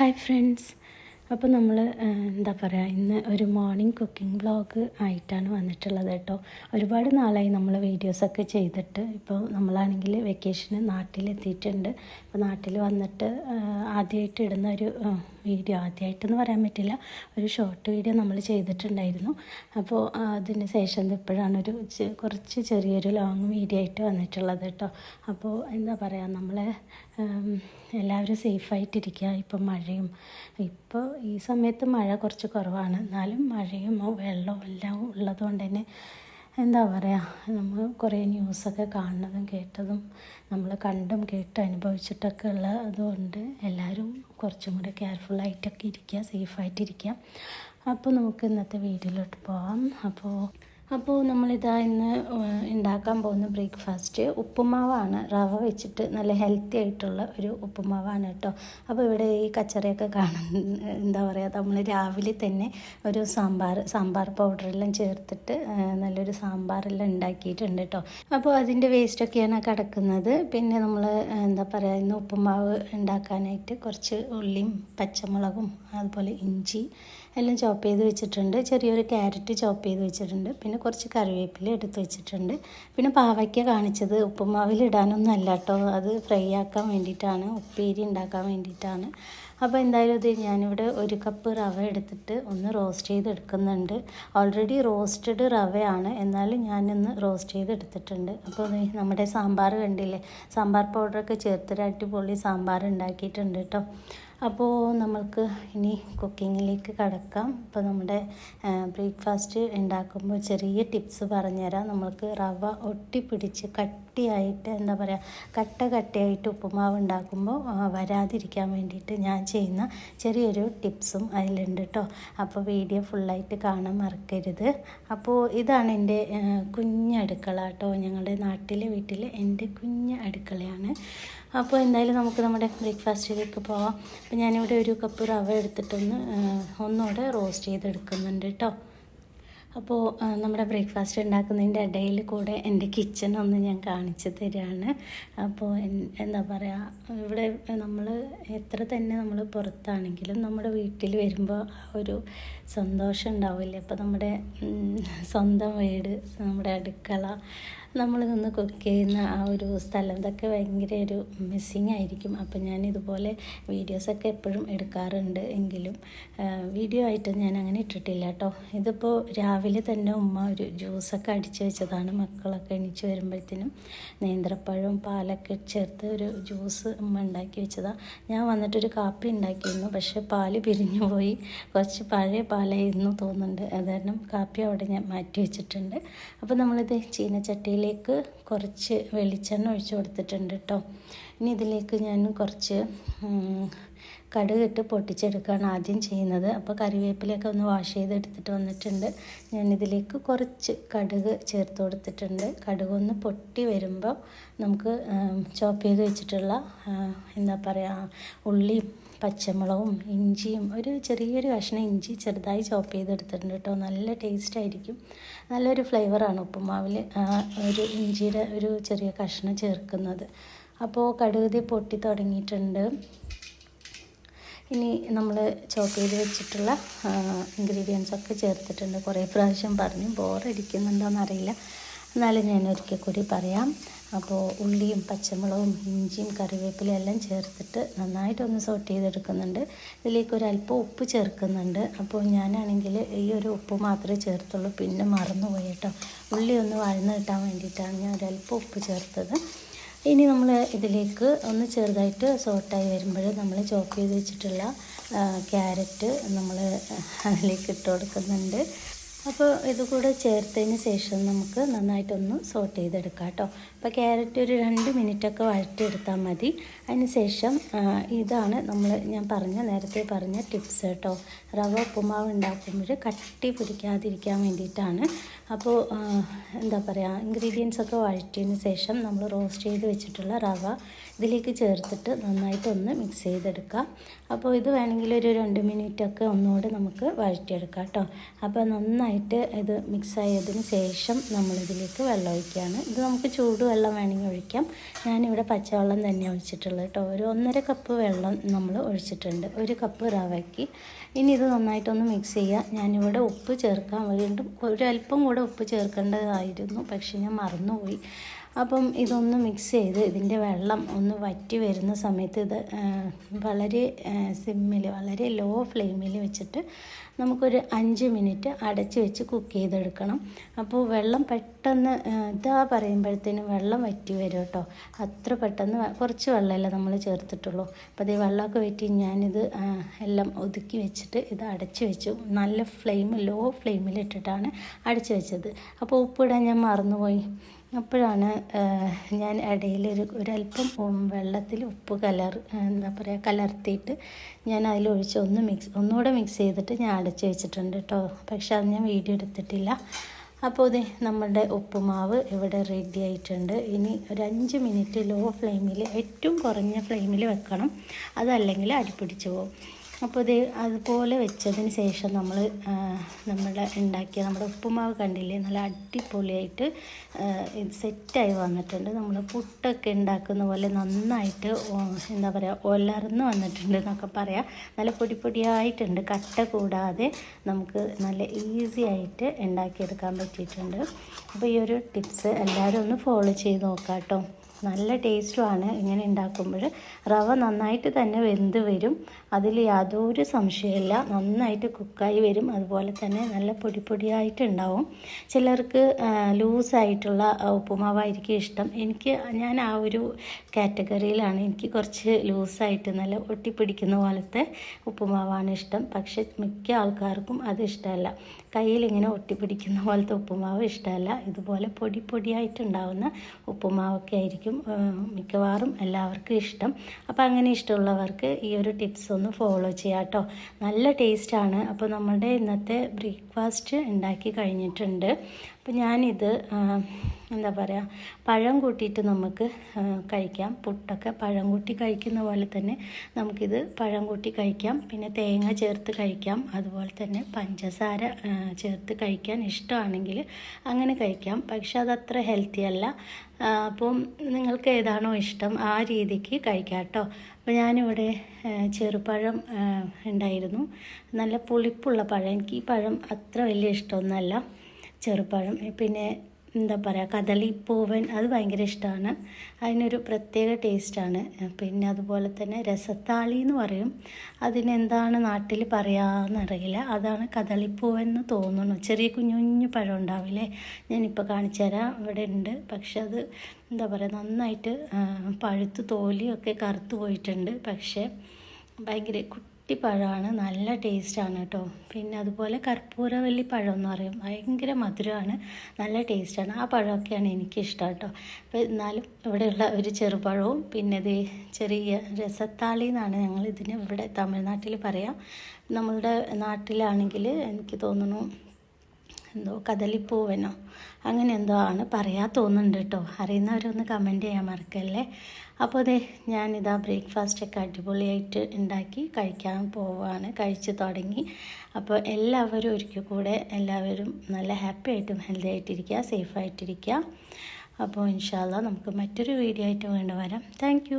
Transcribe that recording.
Hi friends. അപ്പോൾ നമ്മൾ എന്താ പറയുക ഇന്ന് ഒരു മോർണിംഗ് കുക്കിംഗ് വ്ളോഗ് ആയിട്ടാണ് വന്നിട്ടുള്ളത് കേട്ടോ. ഒരുപാട് നാളായി നമ്മൾ വീഡിയോസൊക്കെ ചെയ്തിട്ട്. ഇപ്പോൾ നമ്മളാണെങ്കിൽ വെക്കേഷന് നാട്ടിലെത്തിയിട്ടുണ്ട്. അപ്പോൾ നാട്ടിൽ വന്നിട്ട് ആദ്യമായിട്ട് ഇടുന്ന ഒരു വീഡിയോ ആദ്യമായിട്ടെന്ന് പറയാൻ പറ്റില്ല ഒരു ഷോർട്ട് വീഡിയോ നമ്മൾ ചെയ്തിട്ടുണ്ടായിരുന്നു. അപ്പോൾ അതിന് ശേഷം ഇപ്പോഴാണ് ഒരു കുറച്ച് ചെറിയൊരു ലോങ് വീഡിയോ ആയിട്ട് വന്നിട്ടുള്ളത് കേട്ടോ. അപ്പോൾ എന്താ പറയുക നമ്മളെ എല്ലാവരും സേഫായിട്ടിരിക്കുക. ഇപ്പം മഴയും. ഇപ്പോൾ ഈ സമയത്ത് മഴ കുറച്ച് കുറവാണ്. എന്നാലും മഴയും വെള്ളവും എല്ലാം ഉള്ളതുകൊണ്ട് തന്നെ എന്താ പറയുക നമ്മൾ കുറേ ന്യൂസൊക്കെ കാണുന്നതും കേട്ടതും നമ്മൾ കണ്ടും കേട്ടും അനുഭവിച്ചിട്ടൊക്കെ ഉള്ള അതുകൊണ്ട് എല്ലാവരും കുറച്ചും കൂടെ കെയർഫുള്ളായിട്ടൊക്കെ ഇരിക്കുക സേഫായിട്ടിരിക്കുക അപ്പോൾ നമുക്ക് ഇന്നത്തെ വീഡിയോയിലോട്ട് പോവാം. അപ്പോൾ അപ്പോൾ നമ്മളിതാ ഇന്ന് ഉണ്ടാക്കാൻ പോകുന്ന ബ്രേക്ക്ഫാസ്റ്റ് ഉപ്പുമാവാണ്. റവ വെച്ചിട്ട് നല്ല ഹെൽത്തി ആയിട്ടുള്ള ഒരു ഉപ്പുമാവാണ് കേട്ടോ. അപ്പോൾ ഇവിടെ ഈ കച്ചറയൊക്കെ കാണുന്ന എന്താ പറയുക നമ്മൾ രാവിലെ തന്നെ ഒരു സാമ്പാർ സാമ്പാർ പൗഡറെല്ലാം ചേർത്തിട്ട് നല്ലൊരു സാമ്പാറെല്ലാം ഉണ്ടാക്കിയിട്ടുണ്ട് കേട്ടോ. അപ്പോൾ അതിന്റെ വേസ്റ്റൊക്കെയാണ് കിടക്കുന്നത്. പിന്നെ നമ്മൾ എന്താ പറയുക ഇന്ന് ഉപ്പുമാവ് ഉണ്ടാക്കാനായിട്ട് കുറച്ച് ഉള്ളിയും പച്ചമുളകും അതുപോലെ ഇഞ്ചി എല്ലാം ചോപ്പ് ചെയ്ത് വെച്ചിട്ടുണ്ട്. ചെറിയൊരു ക്യാരറ്റ് ചോപ്പ് ചെയ്ത് വെച്ചിട്ടുണ്ട്. പിന്നെ കുറച്ച് കറിവേപ്പില എടുത്ത് വെച്ചിട്ടുണ്ട്. പിന്നെ പാവയ്ക്ക കാണിച്ചത് ഉപ്പുമാവിൽ ഇടാനൊന്നും അല്ല കേട്ടോ അത് ഫ്രൈ ആക്കാൻ വേണ്ടിയിട്ടാണ് ഉപ്പേരി ഉണ്ടാക്കാൻ വേണ്ടിയിട്ടാണ്. അപ്പോൾ എന്തായാലും ഇത് ഞാനിവിടെ ഒരു കപ്പ് റവ എടുത്തിട്ട് ഒന്ന് റോസ്റ്റ് ചെയ്ത് എടുക്കുന്നുണ്ട് ഓൾറെഡി റോസ്റ്റഡ് റവയാണ്. എന്നാലും ഞാനൊന്ന് റോസ്റ്റ് ചെയ്ത് എടുത്തിട്ടുണ്ട് അപ്പോൾ നമ്മുടെ സാമ്പാർ കണ്ടില്ലേ? സാമ്പാർ പൗഡറൊക്കെ ചേർത്തിട്ട് അടിപൊളി സാമ്പാർ ഉണ്ടാക്കിയിട്ടുണ്ട് കേട്ടോ അപ്പോൾ നമ്മൾക്ക് ഇനി കുക്കിങ്ങിലേക്ക് കടക്കാം. അപ്പോൾ നമ്മുടെ ബ്രേക്ക്ഫാസ്റ്റ് ഉണ്ടാക്കുമ്പോൾ ചെറിയ ടിപ്സ് പറഞ്ഞുതരാം. നമ്മൾക്ക് റവ ഒട്ടിപ്പിടിച്ച് കട്ടിയായിട്ട് എന്താ പറയുക കട്ട കട്ടയായിട്ട് ഉപ്പുമാവ് ഉണ്ടാക്കുമ്പോൾ വരാതിരിക്കാൻ വേണ്ടിയിട്ട് ഞാൻ ചെയ്യുന്ന ചെറിയൊരു ടിപ്സും അതിലുണ്ട് കേട്ടോ അപ്പോൾ വീഡിയോ ഫുള്ളായിട്ട് കാണാൻ മറക്കരുത്. അപ്പോൾ ഇതാണ് എന്റെ കുഞ്ഞടുക്കള കേട്ടോ ഞങ്ങളുടെ നാട്ടിലെ വീട്ടിലെ എന്റെ കുഞ്ഞ് അടുക്കളയാണ്. അപ്പോൾ എന്തായാലും നമുക്ക് നമ്മുടെ ബ്രേക്ക്ഫാസ്റ്റിലേക്ക് പോവാം. അപ്പോൾ ഞാനിവിടെ ഒരു കപ്പ് റവ എടുത്തിട്ടൊന്ന് ഒന്നുകൂടെ റോസ്റ്റ് ചെയ്തെടുക്കുന്നുണ്ട് കേട്ടോ അപ്പോൾ നമ്മുടെ ബ്രേക്ക്ഫാസ്റ്റ് ഉണ്ടാക്കുന്നതിന്റെ ഇടയിൽ കൂടെ എന്റെ കിച്ചൺ ഒന്ന് ഞാൻ കാണിച്ചു തരികയാണ് അപ്പോൾ എന്താ പറയുക ഇവിടെ നമ്മൾ എത്ര തന്നെ നമ്മൾ പുറത്താണെങ്കിലും നമ്മുടെ വീട്ടിൽ വരുമ്പോൾ ഒരു സന്തോഷം ഉണ്ടാവില്ലേ? അപ്പോൾ നമ്മുടെ സ്വന്തം വീട് നമ്മുടെ അടുക്കള നമ്മൾ നിന്ന് കുക്ക് ചെയ്യുന്ന ആ ഒരു സ്ഥലം. ഇതൊക്കെ ഭയങ്കര ഒരു മിസ്സിങ് ആയിരിക്കും. അപ്പം ഞാൻ ഇതുപോലെ വീഡിയോസൊക്കെ എപ്പോഴും എടുക്കാറുണ്ട് എങ്കിലും വീഡിയോ ആയിട്ട് ഞാൻ അങ്ങനെ ഇട്ടിട്ടില്ല കേട്ടോ ഇതിപ്പോൾ രാവിലെ തന്നെ ഉമ്മ ഒരു ജ്യൂസൊക്കെ അടിച്ച് വെച്ചതാണ്. മക്കളൊക്കെ എണീച്ച് വരുമ്പോഴത്തേനും നേന്ത്രപ്പഴവും പാലൊക്കെ ചേർത്ത് ഒരു ജ്യൂസ് ഉമ്മ ഉണ്ടാക്കി വെച്ചതാണ് ഞാൻ വന്നിട്ടൊരു കാപ്പി ഉണ്ടാക്കിയിരുന്നു പക്ഷേ പാൽ പിരിഞ്ഞു പോയി. കുറച്ച് പഴയ പാലായിരുന്നു തോന്നുന്നുണ്ട്. അത് കാരണം കാപ്പി അവിടെ ഞാൻ മാറ്റി വെച്ചിട്ടുണ്ട്. അപ്പോൾ നമ്മളിത് ചീനച്ചട്ടിയിലേക്ക് കുറച്ച് വെളിച്ചെണ്ണ ഒഴിച്ചു കൊടുത്തിട്ടുണ്ട് കേട്ടോ ഇനി ഇതിലേക്ക് ഞാൻ കുറച്ച് കടുകിട്ട് പൊട്ടിച്ചെടുക്കുകയാണ് ആദ്യം ചെയ്യുന്നത്. അപ്പോൾ കറിവേപ്പിലൊക്കെ ഒന്ന് വാഷ് ചെയ്തെടുത്തിട്ട് വന്നിട്ടുണ്ട്. ഞാനിതിലേക്ക് കുറച്ച് കടുക് ചേർത്ത് കൊടുത്തിട്ടുണ്ട്. കടുക് ഒന്ന് പൊട്ടി വരുമ്പോൾ നമുക്ക് ചോപ്പ് ചെയ്ത് വെച്ചിട്ടുള്ള എന്താ പറയുക ഉള്ളിയും പച്ചമുളകും ഇഞ്ചിയും ഒരു ചെറിയൊരു കഷ്ണം ഇഞ്ചി ചെറുതായി ചോപ്പ് ചെയ്തെടുത്തിട്ടുണ്ട് കേട്ടോ. നല്ല ടേസ്റ്റ് ആയിരിക്കും. നല്ലൊരു ഫ്ലേവറാണ് ഉപ്പുമാവിൽ ഒരു ഇഞ്ചിയുടെ ഒരു ചെറിയ കഷ്ണം ചേർക്കുന്നത്. അപ്പോൾ കടുക് പൊട്ടി തുടങ്ങിയിട്ടുണ്ട്. ഇനി നമ്മൾ ചോപ്പ് ചെയ്ത് വെച്ചിട്ടുള്ള ഇൻഗ്രീഡിയൻസ് ഒക്കെ ചേർത്തിട്ടുണ്ട്. കുറേ പ്രാവശ്യം പറഞ്ഞു ബോറടിക്കുന്നുണ്ടോയെന്നറിയില്ല എന്നാലും ഞാൻ ഒരിക്കൽ കൂടി പറയാം. അപ്പോൾ ഉള്ളിയും പച്ചമുളകും ഇഞ്ചിയും കറിവേപ്പിലയും എല്ലാം ചേർത്തിട്ട് നന്നായിട്ടൊന്ന് സോട്ട് ചെയ്തെടുക്കുന്നുണ്ട്. ഇതിലേക്ക് ഒരു അല്പം ഉപ്പ് ചേർക്കുന്നുണ്ട്. അപ്പോൾ ഞാനാണെങ്കിൽ ഈ ഒരു ഉപ്പ് മാത്രമേ ചേർത്തുള്ളൂ. പിന്നെ മറന്നുപോയി കേട്ടോ. ഉള്ളി ഒന്ന് വഴന്ന് കിട്ടാൻ വേണ്ടിയിട്ടാണ് ഞാൻ ഒരല്പം ഉപ്പ് ചേർത്തത്. ഇനി നമ്മൾ ഇതിലേക്ക് ഒന്ന് ചെറുതായിട്ട് സോട്ടായി വരുമ്പോൾ നമ്മൾ ചോപ്പ് ചെയ്ത് വെച്ചിട്ടുള്ള ക്യാരറ്റ് നമ്മൾ അതിലേക്ക് ഇട്ട് കൊടുക്കുന്നുണ്ട്. അപ്പോൾ ഇതുകൂടെ ചേർത്തതിന് ശേഷം നമുക്ക് നന്നായിട്ടൊന്ന് സോട്ട് ചെയ്തെടുക്കാം കേട്ടോ. അപ്പോൾ ക്യാരറ്റ് ഒരു രണ്ട് മിനിറ്റൊക്കെ വഴറ്റിയെടുത്താൽ മതി. അതിന് ശേഷം ഇതാണ് നമ്മൾ ഞാൻ പറഞ്ഞ നേരത്തെ പറഞ്ഞ ടിപ്സ് കേട്ടോ. റവ ഉപ്പുമാവ് ഉണ്ടാക്കുമ്പോൾ കട്ടി പിടിക്കാതിരിക്കാൻ വേണ്ടിയിട്ടാണ് അപ്പോൾ എന്താ പറയുക ഇൻഗ്രീഡിയൻസ് ഒക്കെ വഴറ്റിയതിന് ശേഷം നമ്മൾ റോസ്റ്റ് ചെയ്ത് വെച്ചിട്ടുള്ള റവ ഇതിലേക്ക് ചേർത്തിട്ട് നന്നായിട്ട് ഒന്ന് മിക്സ് ചെയ്തെടുക്കാം. അപ്പോൾ ഇത് വേണമെങ്കിൽ ഒരു രണ്ട് മിനിറ്റൊക്കെ ഒന്നുകൂടെ നമുക്ക് വഴറ്റിയെടുക്കാം കേട്ടോ. അപ്പോൾ നന്നായിട്ട് ഇത് മിക്സ് ആയതിന് ശേഷം നമ്മളിതിലേക്ക് വെള്ളം ഒഴിക്കുകയാണ്. ഇത് നമുക്ക് ചൂടുവെള്ളം വേണമെങ്കിൽ ഒഴിക്കാം. ഞാനിവിടെ പച്ചവെള്ളം തന്നെ ഒഴിച്ചിട്ടുള്ളത് കേട്ടോ. ഒരു ഒന്നര കപ്പ് വെള്ളം നമ്മൾ ഒഴിച്ചിട്ടുണ്ട്. ഒരു കപ്പ് റവയ്ക്ക്. ഇനി ഇത് നന്നായിട്ടൊന്ന് മിക്സ് ചെയ്യുക. ഞാനിവിടെ ഉപ്പ് ചേർക്കാം വീണ്ടും ഒരു കൂടെ ഉപ്പ് ചേർക്കേണ്ടതായിരുന്നു പക്ഷേ ഞാൻ മറന്നുപോയി. അപ്പം ഇതൊന്ന് മിക്സ് ചെയ്ത് ഇതിന്റെ വെള്ളം ഒന്ന് വറ്റി വരുന്ന സമയത്ത് ഇത് വളരെ സിമ്മിൽ വളരെ ലോ ഫ്ലെയിമിൽ വെച്ചിട്ട് നമുക്കൊരു അഞ്ച് മിനിറ്റ് അടച്ച് വെച്ച് കുക്ക് ചെയ്തെടുക്കണം. അപ്പോൾ വെള്ളം പെട്ടെന്ന് ഇതാ പറയുമ്പോഴത്തേനും വെള്ളം വറ്റി വരും കേട്ടോ. അത്ര പെട്ടെന്ന് കുറച്ച് വെള്ളമല്ലേ നമ്മൾ ചേർത്തിട്ടുള്ളൂ. അപ്പോൾ അതേ വെള്ളമൊക്കെ വറ്റി ഞാനിത് എല്ലാം ഒതുക്കി വെച്ചിട്ട് ഇത് അടച്ച് വെച്ചു. നല്ല ഫ്ലെയിം ലോ ഫ്ലെയിമിൽ ഇട്ടിട്ടാണ് അടച്ച് വെച്ചത്. അപ്പോൾ ഉപ്പിടാൻ ഞാൻ മറന്നുപോയി. അപ്പോഴാണ് ഞാൻ ഇടയിൽ ഒരു ഒരല്പം വെള്ളത്തിൽ ഉപ്പ് കലർ എന്താ പറയുക കലർത്തിയിട്ട് ഞാൻ അതിലൊഴിച്ച് ഒന്ന് മിക്സ് ഒന്നുകൂടെ മിക്സ് ചെയ്തിട്ട് ഞാൻ അടച്ച് വെച്ചിട്ടുണ്ട് കേട്ടോ പക്ഷെ അത് ഞാൻ വീഡിയോ എടുത്തിട്ടില്ല. അപ്പോൾ ഇത് നമ്മുടെ ഉപ്പുമാവ് ഇവിടെ റെഡി ആയിട്ടുണ്ട്. ഇനി ഒരു അഞ്ച് മിനിറ്റ് ലോ ഫ്ലെയിമിൽ ഏറ്റവും കുറഞ്ഞ ഫ്ലെയിമിൽ വെക്കണം. അതല്ലെങ്കിൽ അടിപ്പിടിച്ച് പോകും. അപ്പോൾ ഇത് അതുപോലെ വെച്ചതിന് ശേഷം നമ്മൾ നമ്മുടെ ഉണ്ടാക്കിയ നമ്മുടെ ഉപ്പുമാവ് കണ്ടില്ലേ? നല്ല അടിപൊളിയായിട്ട് ഇത് സെറ്റായി വന്നിട്ടുണ്ട്. നമ്മൾ പുട്ടൊക്കെ ഉണ്ടാക്കുന്ന പോലെ നന്നായിട്ട് എന്താ പറയുക ഒലർന്ന് വന്നിട്ടുണ്ട് എന്നൊക്കെ പറയാം. നല്ല പൊടി പൊടിയായിട്ടുണ്ട്. കട്ട കൂടാതെ നമുക്ക് നല്ല ഈസി ആയിട്ട് ഉണ്ടാക്കിയെടുക്കാൻ പറ്റിയിട്ടുണ്ട്. അപ്പോൾ ഈ ഒരു ടിപ്സ് എല്ലാവരും ഒന്ന് ഫോളോ ചെയ്ത് നോക്കാം കേട്ടോ നല്ല ടേസ്റ്റുമാണ് ഇങ്ങനെ ഉണ്ടാക്കുമ്പോൾ. റവ നന്നായിട്ട് തന്നെ വെന്ത് വരും. അതിൽ യാതൊരു സംശയമില്ല നന്നായിട്ട് കുക്കായി വരും. അതുപോലെ തന്നെ നല്ല പൊടി പൊടിയായിട്ടുണ്ടാവും ചിലർക്ക് ലൂസായിട്ടുള്ള ഉപ്പുമാവായിരിക്കും ഇഷ്ടം. എനിക്ക് ഞാൻ ആ ഒരു കാറ്റഗറിയിലാണ്. എനിക്ക് കുറച്ച് ലൂസായിട്ട് നല്ല ഒട്ടിപ്പിടിക്കുന്ന പോലത്തെ ഉപ്പുമാവാണ് ഇഷ്ടം. പക്ഷെ മിക്ക ആൾക്കാർക്കും അത് ഇഷ്ടമല്ല. കയ്യിൽ ഇങ്ങനെ ഒട്ടിപ്പിടിക്കുന്ന പോലത്തെ ഉപ്പുമാവ് ഇഷ്ടമല്ല. ഇതുപോലെ പൊടി പൊടിയായിട്ടുണ്ടാവുന്ന ഉപ്പുമാവൊക്കെ ആയിരിക്കും ആ, മിക്കവാറും എല്ലാവർക്കും ഇഷ്ടം. അപ്പോൾ അങ്ങനെ ഇഷ്ടമുള്ളവർക്ക് ഈ ഒരു ടിപ്സ് ഒന്ന് ഫോളോ ചെയ്യാം കേട്ടോ. നല്ല ടേസ്റ്റാണ് അപ്പോൾ നമ്മുടെ ഇന്നത്തെ ബ്രേക്ക്ഫാസ്റ്റ് ഉണ്ടാക്കി കഴിഞ്ഞിട്ടുണ്ട്. അപ്പോൾ ഞാനിത് എന്താ പറയുക പഴം കൂട്ടിയിട്ട് നമുക്ക് കഴിക്കാം. പുട്ടൊക്കെ പഴം കൂട്ടി കഴിക്കുന്ന പോലെ തന്നെ നമുക്കിത് പഴം കൂട്ടി കഴിക്കാം. പിന്നെ തേങ്ങ ചേർത്ത് കഴിക്കാം. അതുപോലെ തന്നെ പഞ്ചസാര ചേർത്ത് കഴിക്കാൻ ഇഷ്ടമാണെങ്കിൽ അങ്ങനെ കഴിക്കാം. പക്ഷെ അതത്ര ഹെൽത്തി അല്ല. അപ്പം നിങ്ങൾക്ക് ഏതാണോ ഇഷ്ടം ആ രീതിക്ക് കഴിക്കാം കേട്ടോ. അപ്പോൾ ഞാനിവിടെ ചെറുപഴം ഉണ്ടായിരുന്നു. നല്ല പുളിപ്പുള്ള പഴം. എനിക്ക് ഈ പഴം അത്ര വലിയ ഇഷ്ടമൊന്നുമല്ല. ചെറുപഴം. പിന്നെ എന്താ പറയുക കദളിപ്പൂവൻ അത് ഭയങ്കര ഇഷ്ടമാണ് അതിനൊരു പ്രത്യേക ടേസ്റ്റാണ്. പിന്നെ അതുപോലെ തന്നെ രസത്താളി എന്ന് പറയും. അതിനെന്താണ് നാട്ടിൽ പറയാമെന്നറിയില്ല അതാണ് കദളിപ്പൂവൻ എന്ന് തോന്നുന്നു. ചെറിയ കുഞ്ഞു കുഞ്ഞു പഴം ഉണ്ടാവില്ലേ? ഞാനിപ്പോൾ കാണിച്ചു തരാം. ഇവിടെ ഉണ്ട്. പക്ഷെ അത് എന്താ പറയുക നന്നായിട്ട് പഴുത്ത് തോലിയൊക്കെ കറുത്ത് പോയിട്ടുണ്ട്. പക്ഷേ ഭയങ്കര കുട്ടിപ്പഴമാണ് നല്ല ടേസ്റ്റാണ് കേട്ടോ. പിന്നെ അതുപോലെ കർപ്പൂരവല്ലി പഴം എന്ന് പറയും. ഭയങ്കര മധുരമാണ് നല്ല ടേസ്റ്റാണ്. ആ പഴമൊക്കെയാണ് എനിക്കിഷ്ടം കേട്ടോ. അപ്പോൾ എന്നാലും ഇവിടെയുള്ള ഒരു ചെറുപഴവും പിന്നെ ഇത് ചെറിയ രസത്താളി എന്നാണ് ഞങ്ങൾ ഇതിന് ഇവിടെ തമിഴ്നാട്ടിൽ പറയാം. നമ്മളുടെ നാട്ടിലാണെങ്കിൽ എനിക്ക് തോന്നുന്നു എന്തോ കദളിപ്പൂവനോ അങ്ങനെ എന്തോ ആണ് പറയാ തോന്നുന്നുണ്ട് കേട്ടോ. അറിയുന്നവരൊന്ന് കമന്റ് ചെയ്യാൻ മറക്കല്ലേ? അപ്പോൾ അതെ ഞാനിതാ ബ്രേക്ക്ഫാസ്റ്റൊക്കെ അടിപൊളിയായിട്ട് ഉണ്ടാക്കി കഴിക്കാൻ പോവാണ്. കഴിച്ച് തുടങ്ങി. അപ്പോൾ എല്ലാവരും ഒരിക്കൽ കൂടെ എല്ലാവരും നല്ല ഹാപ്പി ആയിട്ടും ഹെൽത്തി ആയിട്ടിരിക്കുക സേഫായിട്ടിരിക്കുക അപ്പോൾ ഇൻഷാല്ല നമുക്ക് മറ്റൊരു വീഡിയോ ആയിട്ട് വീണ്ടും വരാം. താങ്ക്